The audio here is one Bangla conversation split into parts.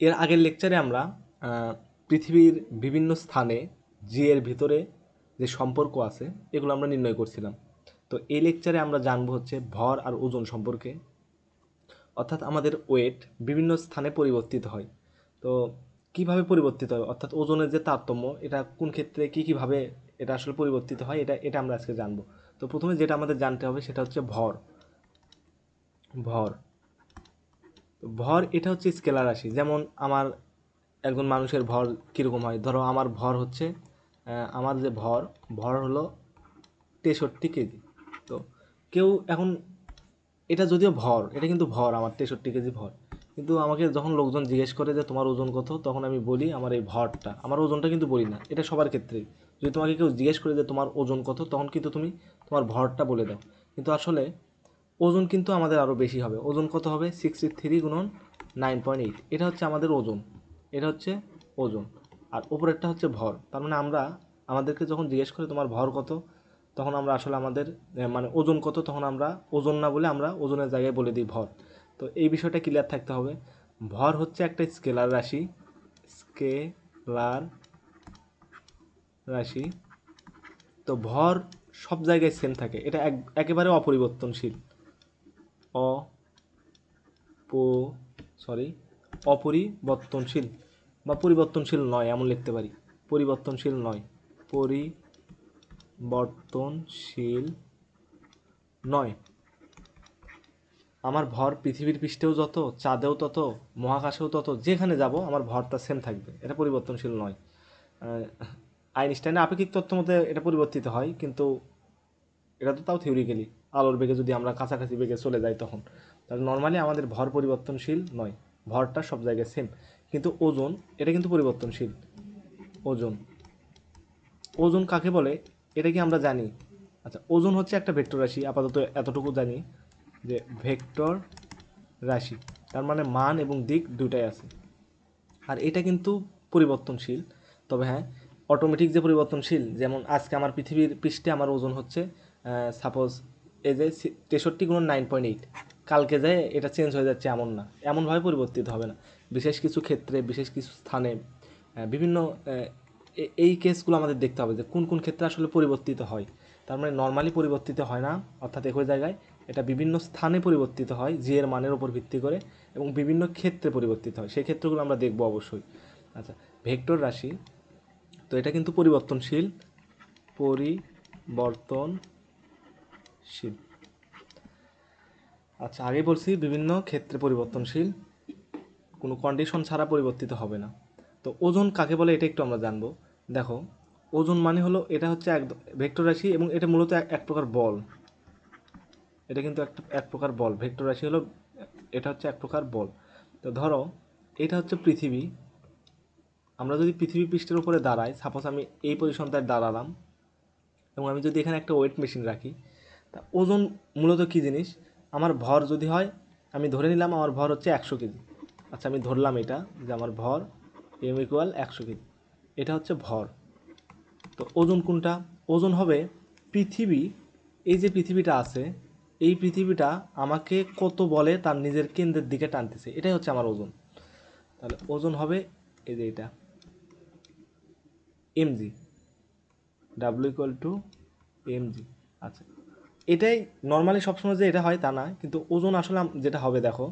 এর আগের লেকচারে আমরা পৃথিবীর বিভিন্ন স্থানে জিয়ের ভিতরে যে সম্পর্ক আছে, এগুলো আমরা নির্ণয় করছিলাম। তো এই লেকচারে আমরা জানব হচ্ছে ভর আর ওজন সম্পর্কে। অর্থাৎ আমাদের ওয়েট বিভিন্ন স্থানে পরিবর্তিত হয়। তো কীভাবে পরিবর্তিত হয়? অর্থাৎ ওজনের যে তারতম্য, এটা কোন ক্ষেত্রে কী কীভাবে এটা আসলে পরিবর্তিত হয়, এটা এটা আমরা আজকে জানব। তো প্রথমে যেটা আমাদের জানতে হবে, সেটা হচ্ছে ভর। ভর। ভর এটা হচ্ছে স্কেলার রাশি। যেমন আমার একজন মানুষের ভর কীরকম হয়? ধরো আমার ভর হচ্ছে আমার যে ভর ভর হলো তেষট্টি কেজি। তো কেউ এখন, এটা যদিও ভর, এটা কিন্তু ভর, আমার তেষট্টি কেজি ভর। কিন্তু আমাকে যখন লোকজন জিজ্ঞেস করে যে তোমার ওজন কত, তখন আমি বলি আমার এই ভরটা। আমার ওজনটা কিন্তু বলি না, এটা সবার ক্ষেত্রেই যদি তোমাকে কেউ জিজ্ঞেস করে যে তোমার ওজন কত, তখন কিন্তু তুমি তোমার ভরটা বলে দাও। কিন্তু আসলে ওজন কিন্তু আমাদের আরও বেশি হবে। ওজন কত হবে? সিক্সটি থ্রি গুণন নাইন পয়েন্ট এইট এটা হচ্ছে আমাদের ওজন। এটা হচ্ছে ওজন। আর ওপরেরটা হচ্ছে ভর। তার মানে আমরা আমাদেরকে যখন জিজ্ঞেস করে তোমার ভর কত, তখন আমরা আসলে আমাদের মানে ওজন কত, তখন আমরা ওজন না বলে আমরা ওজনের জায়গায় বলে দিই ভর। তো এই বিষয়টা ক্লিয়ার থাকতে হবে। ভর হচ্ছে একটা স্কেলার রাশি। স্কেলার রাশি। তো ভর সব জায়গায় সেম থাকে। এটা এক, একেবারে অপরিবর্তনশীল। অ, পো সরি অপরিবর্তনশীল। বা পরিবর্তনশীল নয়, এমন লিখতে পারি। পরিবর্তনশীল নয়। পরিবর্তনশীল নয়। আমার ভর পৃথিবীর পৃষ্ঠেও যত, চাঁদেও তত, মহাকাশেও তত, যেখানে যাব, আমার ভরটা সেম থাকবে। এটা পরিবর্তনশীল নয়। আইনস্টাইনের আপেক্ষিক তত্ত্ব মতে এটা পরিবর্তিত হয়, কিন্তু এটা তো তাও থিওরিক্যালি আলোর বেগে যদি আমরা কাছাকাছি বেগে চলে যাই তখন। তাহলে নর্মালি আমাদের ভর পরিবর্তনশীল নয়, ভরটা সব জায়গায় সেম কিন্তু ওজন, এটা কিন্তু পরিবর্তনশীল। ওজন। ওজন কাকে বলে? এটা কি আমরা জানি? আচ্ছা ওজন হচ্ছে একটা ভেক্টর রাশি, আপাতত এতটুকু জানি যে ভেক্টর রাশি। তার মানে মান এবং দিক দুটাই আছে। আর এটা কিন্তু পরিবর্তনশীল। তবে হ্যাঁ অটোমেটিক যে পরিবর্তনশীল, যেমন আজকে আমার পৃথিবীর পৃষ্ঠে আমার ওজন হচ্ছে সাপোজ এই যে তেষট্টি গুণ নাইন পয়েন্ট এইট কালকে যায় এটা চেঞ্জ হয়ে যাচ্ছে এমন না। এমনভাবে পরিবর্তিত হবে না। বিশেষ কিছু ক্ষেত্রে, বিশেষ কিছু স্থানে বিভিন্ন এই কেসগুলো আমাদের দেখতে হবে যে কোন কোন ক্ষেত্রে আসলে পরিবর্তিত হয়। তার মানে নর্মালি পরিবর্তিত হয় না, অর্থাৎ একই জায়গায় এটা বিভিন্ন স্থানে পরিবর্তিত হয় জি এর মানের উপর ভিত্তি করে এবং বিভিন্ন ক্ষেত্রে পরিবর্তিত হয়। সেই ক্ষেত্রগুলো আমরা দেখব অবশ্যই। আচ্ছা ভেক্টর রাশি, তো এটা কিন্তু পরিবর্তনশীল পরিবর্তনশীল আচ্ছা আগে বলছি, বিভিন্ন ক্ষেত্রে পরিবর্তনশীল, কোনো কন্ডিশন ছাড়া পরিবর্তিত হবে না। তো ওজন কাকে বলে এটা একটু আমরা জানব। দেখো, ওজন মানে হলো এটা হচ্ছে এক ভেক্টর রাশি এবং এটা মূলত এক প্রকার বল। এটা কিন্তু একটা, এক প্রকার বল। ভেক্টর রাশি হলো, এটা হচ্ছে এক প্রকার বল। তো ধরো, এটা হচ্ছে পৃথিবী। আমরা যদি পৃথিবী পৃষ্ঠের উপরে দাঁড়াই সাপোজ আমি এই পজিশনটায় দাঁড়ালাম এবং আমি যদি এখানে একটা ওয়েট মেশিন রাখি তা ওজন মূলত কী জিনিস? আমার ভর যদি হয়, আমি ধরে নিলাম আমার ভর হচ্ছে একশো কেজি। আচ্ছা আমি ধরলাম এটা যে আমার ভর এম ইকুয়াল একশো কেজি। এটা হচ্ছে ভর। তো ওজন কোনটা? ওজন হবে পৃথিবী, এই যে পৃথিবীটা আছে, এই পৃথিবীটা আমাকে কত বলে তার নিজের কেন্দ্রের দিকে টানতেছে? এটাই হচ্ছে আমার ওজন। তাহলে ওজন হবে এই যে এটা। MG W equal to MG আচ্ছা এটাই নর্মালি সবসময় যে এটা হয় তা না, কিন্তু ওজন আসলে যেটা হবে দেখো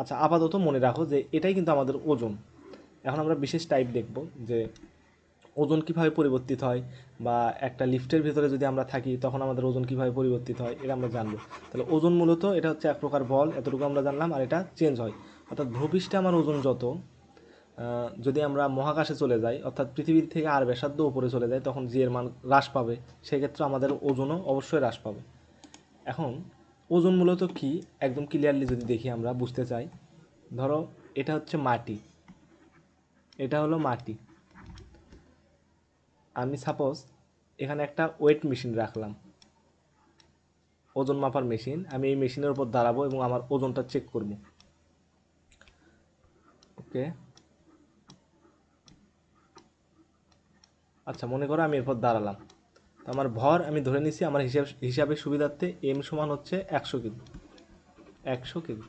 আচ্ছা আপাতত মনে রাখো যে এটাই কিন্তু আমাদের ওজন। এখন আমরা বিশেষ টাইপ দেখব যে ওজন কীভাবে পরিবর্তিত হয় বা একটা লিফটের ভিতরে যদি আমরা থাকি তখন আমাদের ওজন কীভাবে পরিবর্তিত হয়, এটা আমরা জানব। তাহলে ওজন মূলত এটা হচ্ছে এক প্রকার বল, এতটুকু আমরা জানলাম, আর এটা চেঞ্জ হয়। অর্থাৎ ভূপৃষ্ঠে আমার ওজন যত যদি আমরা মহাকাশে চলে যাই, অর্থাৎ পৃথিবীর থেকে আর ব্যাসার্ধ উপরে চলে যাই, তখন জি এর মান হ্রাস পাবে। সেক্ষেত্রে আমাদের ওজনও অবশ্যই হ্রাস পাবে। এখন, ওজন মূলত কি? একদম ক্লিয়ারলি যদি দেখি আমরা, বুঝতে চাই। ধরো, এটা হচ্ছে মাটি। এটা হলো মাটি। আমি সাপোজ এখানে একটা ওয়েট মেশিন রাখলাম। ওজন মাপার মেশিন আমি এই মেশিনের উপর দাঁড়াবো এবং আমার ওজনটা চেক করব। ওকে আচ্ছা মনে করো আমি এরপর দাঁড়ালাম। তো আমার ভর আমি ধরে নিছি, আমার হিসাব, হিসাবের সুবিধার্থে এম সমান হচ্ছে একশো কেজি একশো কেজি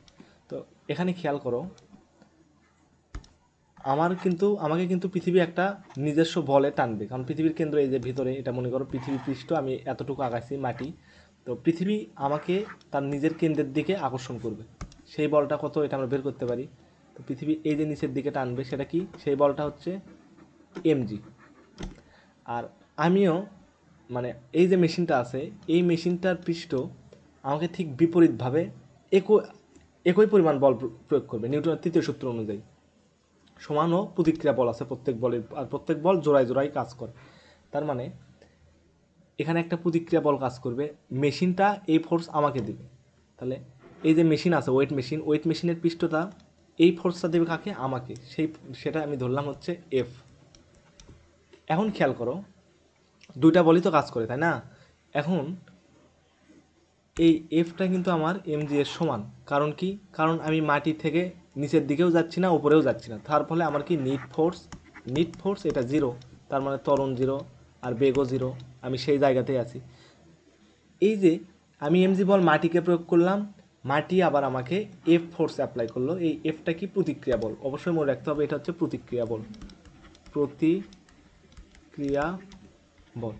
তো এখানে খেয়াল করো, আমার কিন্তু, আমাকে কিন্তু পৃথিবী একটা নিজস্ব বলে টানবে। কারণ পৃথিবীর কেন্দ্র এই যে ভিতরে, এটা মনে করো পৃথিবী পৃষ্ঠ, আমি এতটুকু আগাইছি মাটি। তো পৃথিবী আমাকে তার নিজের কেন্দ্রের দিকে আকর্ষণ করবে। সেই বলটা কত, এটা আমরা বের করতে পারি। তো পৃথিবী এই যে নিচের দিকে টানবে, সেটা কি? সেই বলটা হচ্ছে এমজি আর আমিও মানে এই যে মেশিনটা আছে, এই মেশিনটার পৃষ্ঠ আমাকে ঠিক বিপরীতভাবে একই একই পরিমাণ বল প্র- প্রয়োগ করবে, নিউটনের তৃতীয় সূত্র অনুযায়ী। সমান ও প্রতিক্রিয়া বল আছে প্রত্যেক বলের, আর প্রত্যেক বল জোড়ায় জোড়ায় কাজ করে। তার মানে এখানে একটা প্রতিক্রিয়া বল কাজ করবে, মেশিনটা এই ফোর্স আমাকে দিবে। তাহলে এই যে মেশিন আছে ওয়েট মেশিন ওয়েট মেশিনের পৃষ্ঠটা এই ফোর্সটা দেবে কাকে? আমাকে। সেই, সেটা আমি ধরলাম হচ্ছে এফ এখন খেয়াল করো, দুইটা বলই তো কাজ করে, তাই না? এখন এই এফটা কিন্তু আমার এমজি এর সমান। কারণ কি? কারণ আমি মাটি থেকে নিচের দিকেও যাচ্ছি না, উপরেও যাচ্ছি না। তার ফলে আমার কি নিট ফোর্স নিট ফোর্স এটা জিরো তার মানে ত্বরণ জিরো আর বেগও জিরো আমি সেই জায়গাতেই আছি। এই যে আমি এমজি বল মাটিকে প্রয়োগ করলাম, মাটি আবার আমাকে এফ ফোর্স অ্যাপ্লাই করল। এই এফটা কি প্রতিক্রিয়া বল? অবশ্যই মনে রাখতে হবে, এটা হচ্ছে প্রতিক্রিয়া বল। প্রতিক্রিয়া বল।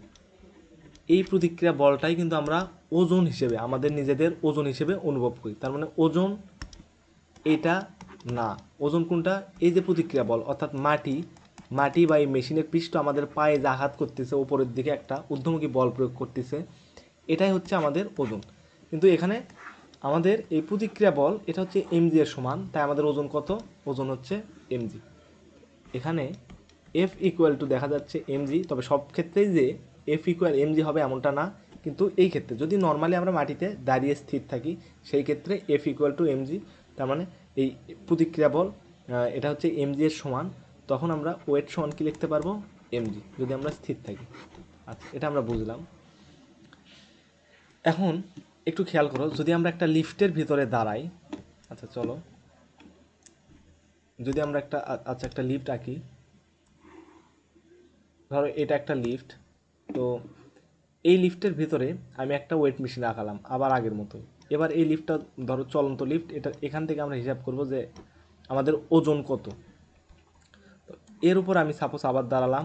এই প্রতিক্রিয়া বলটাই কিন্তু আমরা ওজন হিসেবে, আমাদের নিজেদের ওজন হিসেবে অনুভব করি। তার মানে ওজন এটা না। ওজন কোনটা? এই যে প্রতিক্রিয়া বল, অর্থাৎ মাটি মাটি বা এই মেশিনের পৃষ্ঠ আমাদের পায়ে আঘাত করতেছে, উপরের দিকে একটা ঊর্ধ্বমুখী বল প্রয়োগ করতেছে, এটাই হচ্ছে আমাদের ওজন। কিন্তু এখানে আমাদের এই প্রতিক্রিয়া বল, এটা হচ্ছে এমজি এর সমান, তাই আমাদের ওজন কত? ওজন হচ্ছে এমজি। এখানে এফ ইকুয়াল টু দেখা যাচ্ছে এমজি তবে সব ক্ষেত্রেই যে এফ ইকুয়াল এমজি হবে এমনটা না, কিন্তু এই ক্ষেত্রে, যদি নর্মালি আমরা মাটিতে দাঁড়িয়ে স্থির থাকি, সেই ক্ষেত্রে এফ ইকুয়াল টু এমজি তার মানে এই প্রতিক্রিয়া বল এটা হচ্ছে এমজি এর সমান, তখন আমরা ওয়েট সমান কি লিখতে পারব? এমজি যদি আমরা স্থির থাকি। আচ্ছা এটা আমরা বুঝলাম। এখন একটু খেয়াল করো, যদি আমরা একটা লিফটের ভিতরে দাঁড়াই আচ্ছা চলো। যদি আমরা একটা আচ্ছা একটা লিফট আঁকি ধরো এটা একটা লিফট তো এই লিফটের ভিতরে আমি একটা ওয়েট মেশিন আঁকালাম আবার আগের মতো এবার এই লিফটটা ধরো চলন্ত লিফট এটা এখান থেকে আমরা হিসাব করব যে আমাদের ওজন কত। এর উপর আমি সাপোজ আবার দাঁড়ালাম।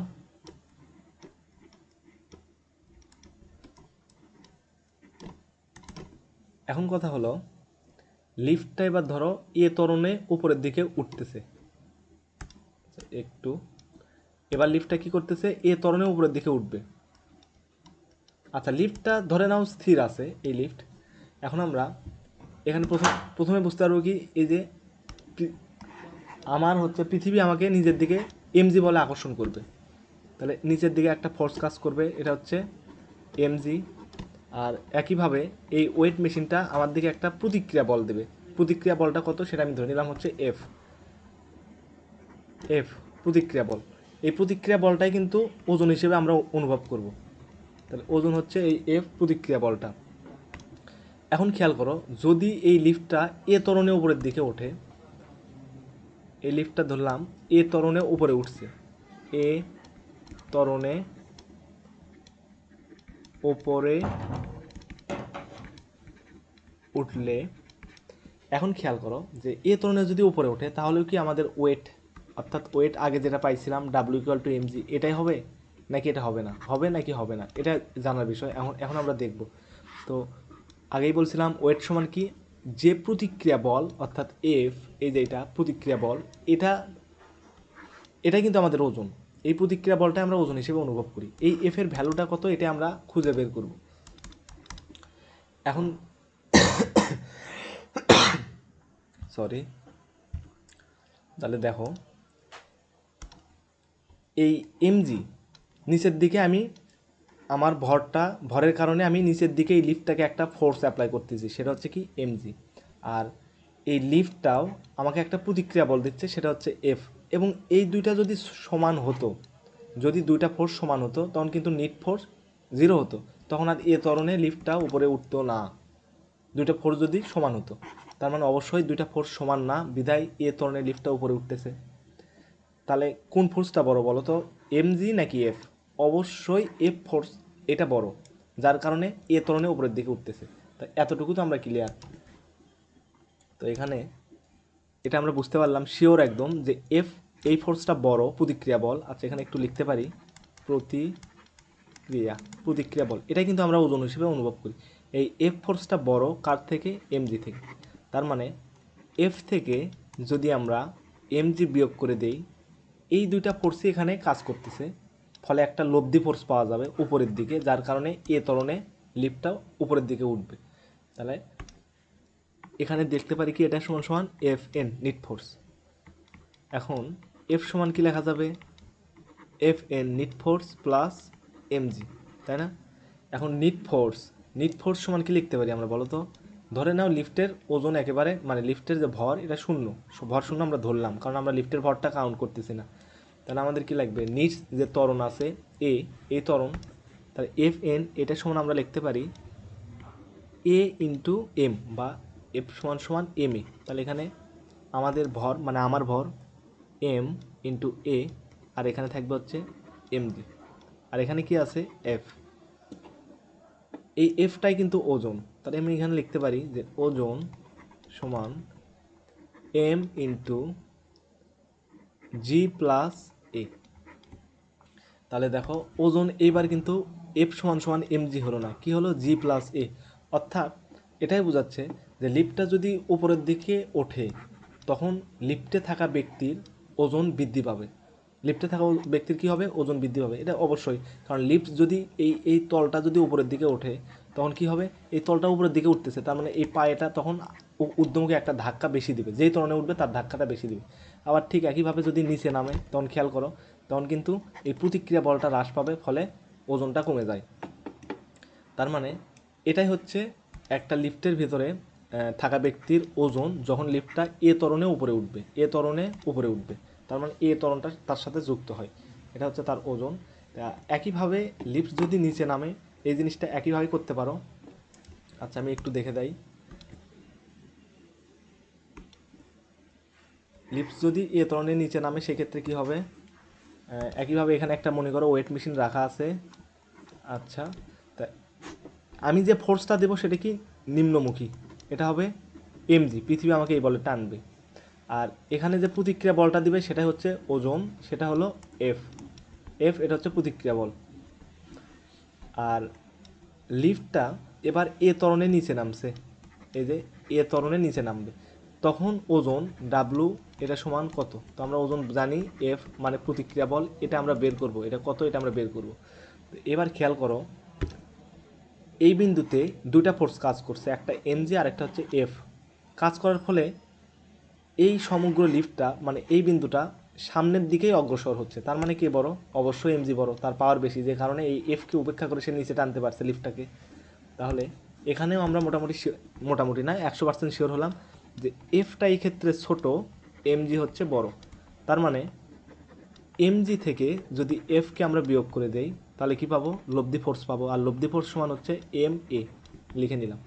এখন কথা হলো লিফটটা এবার ধরো এ তরণে উপরের দিকে উঠতেছে। একটু এবার লিফটটা কি করতেছে? এ তরণে উপরের দিকে উঠবে। আচ্ছা লিফটটা ধরে নাও স্থির আছে এই লিফট। এখন আমরা এখানে প্রথম, প্রথমে বুঝতে পারব কি? এই যে আমার হচ্ছে পৃথিবী আমাকে নিজের দিকে এমজি বলে আকর্ষণ করবে। তাহলে নিচের দিকে একটা ফোর্স কাজ করবে, এটা হচ্ছে এমজি আর একইভাবে এই ওয়েট মেশিনটা আমার দিকে একটা প্রতিক্রিয়া বল দেবে। প্রতিক্রিয়া বলটা কত? সেটা আমি ধরে নিলাম হচ্ছে এফ এফ প্রতিক্রিয়া বল। এই প্রতিক্রিয়া বলটাই কিন্তু ওজন হিসেবে আমরা অনুভব করব। তাহলে ওজন হচ্ছে এই এফ প্রতিক্রিয়া বলটা। এখন খেয়াল করো, যদি এই লিফটটা এ তরণে উপরের দিকে ওঠে, এই লিফটটা ধরলাম এ তরণে উপরে উঠছে। এ তরণে ওপরে উঠলে, এখন খেয়াল করো যে এ তরণে যদি উপরে ওঠে, তাহলেও কি আমাদের ওয়েট অর্থাৎ ওয়েট আগে যেটা পাইছিলাম ডাব্লিউ ইকুয়াল টু এমজি এটাই হবে? নাকি এটা হবে না? হবে নাকি হবে না? এটা জানার বিষয়। এখন এখন আমরা দেখব। তো আগেই বলছিলাম, ওয়েট সমান কি? যে প্রতিক্রিয়া বল, অর্থাৎ এফ এই যে এটা, প্রতিক্রিয়া বল, এটা এটা কিন্তু আমাদের ওজন। এই প্রতিক্রিয়া বলটা আমরা ওজন হিসেবে অনুভব করি। এই এফ এর ভ্যালুটা কত, এটা আমরা খুঁজে বের করব। এখন সরি তাহলে দেখো এই এমজি নিচের দিকে আমি আমার ভরটা, ভরের কারণে আমি নিচের দিকে এই লিফটটাকে একটা ফোর্স অ্যাপ্লাই করতেছি, সেটা হচ্ছে কি এমজি আর এই লিফটটাও আমাকে একটা প্রতিক্রিয়া বল দিচ্ছে, সেটা হচ্ছে এফ এবং এই দুইটা যদি সমান হতো, যদি দুইটা ফোর্স সমান হতো, তখন কিন্তু নিট ফোর্স জিরো হতো। তখন আর এ তরণে লিফটটা উপরে উঠতো না। দুইটা ফোর্স যদি সমান হতো, তার মানে অবশ্যই দুইটা ফোর্স সমান না, বিধায় এ তরণে লিফটটা উপরে উঠতেছে। তাহলে কোন ফোর্সটা বড় বলো তো? এমজি নাকি এফ অবশ্যই এফ ফোর্স এটা বড়, যার কারণে এ তরণে উপরের দিকে উঠতেছে। তা এতটুকু তো আমরা ক্লিয়ার তো এখানে এটা আমরা বুঝতে পারলাম শিওর একদম যে এফ এই ফোর্সটা বড়, প্রতিক্রিয়া বল। আচ্ছা এখানে একটু লিখতে পারি। প্রতিক্রিয়া প্রতিক্রিয়া বল। এটা কিন্তু আমরা ওজন হিসেবে অনুভব করি। এই এফ ফোর্সটা বড় কার থেকে? এমজি থেকে। তার মানে এফ থেকে যদি আমরা এমজি বিয়োগ করে দেই এই দুইটা ফোর্সই এখানে কাজ করতেছে। ফলে একটা লব্ধি ফোর্স পাওয়া যাবে উপরের দিকে, যার কারণে এ তরণে লিফটটা উপরের দিকে উঠবে। তাহলে এখানে দেখতে পারি কি এটা সমান সমান এফ এন নিট ফোর্স এখন এফ সমান কি লেখা যাবে? F N net force plus MG তাই না? এখন নিট ফোর্স নিট ফোর্স সমান কি লিখতে পারি আমরা বলো তো? ধরে নাও লিফটের ওজন একেবারে মানে লিফটের যে ভর, এটা শূন্য। ভর শূন্য আমরা ধরলাম, কারণ আমরা লিফটের ভরটা কাউন্ট করতেছি না। তাহলে আমাদের কি লাগবে? নিচ যে ত্বরণ আছে এ এই ত্বরণ, তাহলে এফ এন এটা সমান আমরা লিখতে পারি এ ইন্টু এম বা এফ সমান সমান এম এ তাহলে এখানে আমাদের ভর মানে আমার ভর এম ইন্টু এ আর এখানে থাকবে হচ্ছে এম জি আর এখানে কি আছে? এফ এই এফটাই কিন্তু ওজন। তাহলে আমি এখানে লিখতে পারি যে ওজন সমান M into G plus A তাহলে দেখো, ওজন এইবার কিন্তু এফ সমান সমান এম জি হলো না। কি হলো? জি প্লাস এ অর্থাৎ এটাই বোঝাচ্ছে যে লিফটটা যদি উপরের দিকে ওঠে, তখন লিফটে থাকা ব্যক্তির ওজন বৃদ্ধি পাবে। লিফটে থাকা ব্যক্তির কি হবে? ওজন বৃদ্ধি পাবে। এটা অবশ্যই। কারণ লিফট যদি এই এই তলটা যদি উপরের দিকে ওঠে, তখন কি হবে? এই তলটা উপরের দিকে উঠতেছে। তার মানে এই পায়েটা তখন উ- ঊর্ধ্বমুখে একটা ধাক্কা বেশি দিবে। যেই তরণে উঠবে, তার ধাক্কাটা বেশি দিবে। আবার ঠিক একইভাবে যদি নিচে নামে, তখন খেয়াল করো, তখন কিন্তু এই প্রতিক্রিয়া বলটা হ্রাস পাবে, ফলে ওজনটা কমে যায়। তার মানে এটাই হচ্ছে একটা লিফটের ভিতরে থাকা ব্যক্তির ওজন যখন লিফটটা এ তরণে উপরে উঠবে, এ তরণে উপরে উঠবে, তার মানে এ তরণটা তার সাথে যুক্ত হয়। এটা হচ্ছে তার ওজন। একইভাবে লিফট যদি নিচে নামে, এই জিনিসটা একইভাবে করতে পারো। আচ্ছা আমি একটু দেখে দেই। লিফট যদি এ তরণের নিচে নামে, সেক্ষেত্রে কি হবে? একইভাবে এখানে একটা মনে করো ওয়েট মেশিন রাখা আছে। আচ্ছা তা আমি যে ফোর্সটা দেবো সেটা কি? নিম্নমুখী। এটা হবে এমজি পৃথিবী আমাকে এই বলে টানবে। আর এখানে যে প্রতিক্রিয়া বলটা দিবে সেটা হচ্ছে ওজন, সেটা হলো এফ এফ এটা হচ্ছে প্রতিক্রিয়া বল। আর লিফটটা এবার এ তরণে নিচে নামছে। এই যে এ তরণে নিচে নামবে। তখন ওজন ডাব্লু এটা সমান কত? তো আমরা ওজন জানি এফ মানে প্রতিক্রিয়া বল, এটা আমরা বের করব। এটা কত এটা আমরা বের করব। এবার খেয়াল করো, এই বিন্দুতে দুইটা ফোর্স কাজ করছে, একটা এমজি আর একটা হচ্ছে এফ কাজ করার ফলে এই সমগ্র লিফটটা মানে এই বিন্দুটা সামনের দিকেই অগ্রসর হচ্ছে। তার মানে কে বড়? অবশ্যই এমজি বড়, তার পাওয়ার বেশি, যে কারণে এই এফকে উপেক্ষা করে সে নিচে টানতে পারছে লিফটটাকে তাহলে এখানেও আমরা মোটামুটি মোটামুটি না, একশো পার্সেন্ট শিওর হলাম। যে এফটা এই ক্ষেত্রে ছোট এমজি হচ্ছে বড়। তার মানে এমজি থেকে যদি এফকে আমরা বিয়োগ করে দেই, তাহলে কি পাবো? লব্ধি ফোর্স পাবো। আর লব্ধি ফোর্স সমান হচ্ছে এম এ লিখে নিলাম।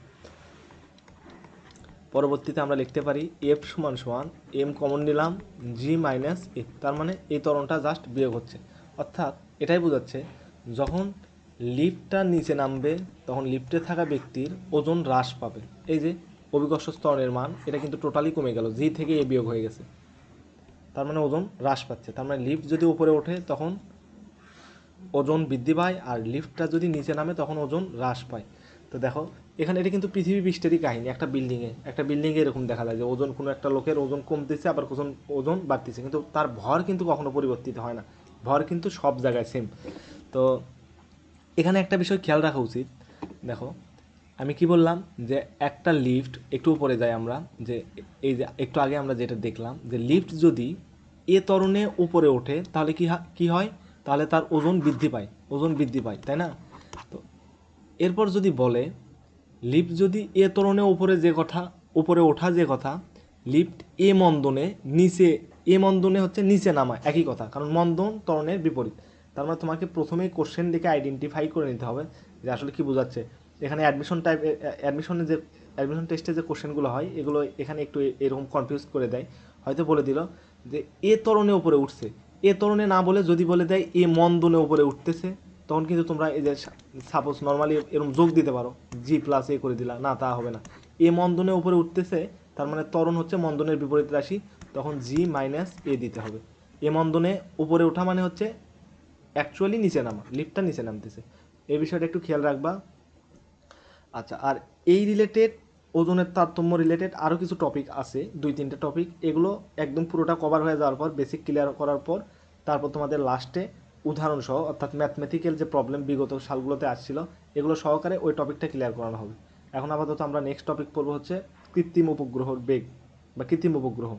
পরবর্তীতে আমরা লিখতে পারি এফ সমান সমান এম কমন নিলাম জি মাইনাস এ তার মানে এই তরণটা জাস্ট বিয়োগ হচ্ছে। অর্থাৎ এটাই বোঝাচ্ছে, যখন লিফটটা নিচে নামবে, তখন লিফটে থাকা ব্যক্তির ওজন হ্রাস পাবে। এই যে অভিকর্ষ স্তরের মান, এটা কিন্তু টোটালি কমে গেল জি থেকে এ বিয়োগ হয়ে গেছে। তার মানে ওজন হ্রাস পাচ্ছে। তার মানে লিফট যদি উপরে ওঠে, তখন ওজন বৃদ্ধি পায়, আর লিফটটা যদি নিচে নামে, তখন ওজন হ্রাস পায়। তো দেখো, এখানে এটা কিন্তু পৃথিবী পৃষ্ঠেরই কাহিনী, একটা বিল্ডিংয়ে একটা বিল্ডিংয়ে এরকম দেখা যায় যে ওজন কোনো একটা লোকের ওজন কমতেছে, আবার ওজন ওজন বাড়তেছে। কিন্তু তার ভর কিন্তু কখনো পরিবর্তিত হয় না। ভর কিন্তু সব জায়গায় সেম তো এখানে একটা বিষয় খেয়াল রাখা উচিত। দেখো আমি কি বললাম যে একটা লিফট একটু উপরে যাই আমরা, যে এই যে একটু আগে আমরা যেটা দেখলাম, যে লিফট যদি এ তরণে উপরে ওঠে, তাহলে কি কি হয়? তাহলে তার ওজন বৃদ্ধি পায়, ওজন বৃদ্ধি পায়, তাই না? তো এরপর যদি বলে লিফট যদি এ তরণে উপরে যে কথা, উপরে ওঠা যে কথা লিফট এ মন্দনে নিচে, এ মন্দনে হচ্ছে নিচে নামা একই কথা, কারণ মন্দন তরণের বিপরীত। তার মানে তোমাকে প্রথমেই কোশ্চেন দেখে আইডেন্টিফাই করে নিতে হবে যে আসলে কি বোঝাচ্ছে। এখানে অ্যাডমিশন টাইপ অ্যাডমিশনে যে অ্যাডমিশন টেস্টে যে কোশ্চেনগুলো হয়, এগুলো এখানে একটু এরকম কনফিউজ করে দেয়। হয়তো বলে দিল যে, এ তরণে উপরে উঠছে। এ তরণে না বলে যদি বলে দেয়, এ মন্দনে উপরে উঠতেছে, তখন কিন্তু তোমরা এই যে সাপোজ নর্মালি এরকম যোগ দিতে পারো। জি প্লাস এ করে দিলা, না, তা হবে না। এ মন্দনে উপরে উঠতেছে, তার মানে ত্বরণ হচ্ছে মন্দনের বিপরীত রাশি, তখন জি মাইনাস এ দিতে হবে। এ মন্দনে উপরে ওঠা মানে হচ্ছে অ্যাকচুয়ালি নিচে নামা লিফটটা নিচে নামতেছে। এই বিষয়টা একটু খেয়াল রাখবা। আচ্ছা আর এই রিলেটেড ওজনের তারতম্য রিলেটেড আরও কিছু টপিক আছে, দুই তিনটে টপিক এগুলো একদম পুরোটা কভার হয়ে যাওয়ার পর বেসিক ক্লিয়ার করার পর, তারপর তোমাদের লাস্টে উদাহরণসহ অর্থাৎ ম্যাথমেটিক্যাল যে প্রবলেম বিগত সালগুলোতে আসছিল, এগুলো সহকারে ওই টপিকটা ক্লিয়ার করানো হবে। এখন আপাতত আমরা নেক্সট টপিক পড়ব হচ্ছে কৃত্রিম উপগ্রহর বেগ বা কৃত্রিম উপগ্রহ।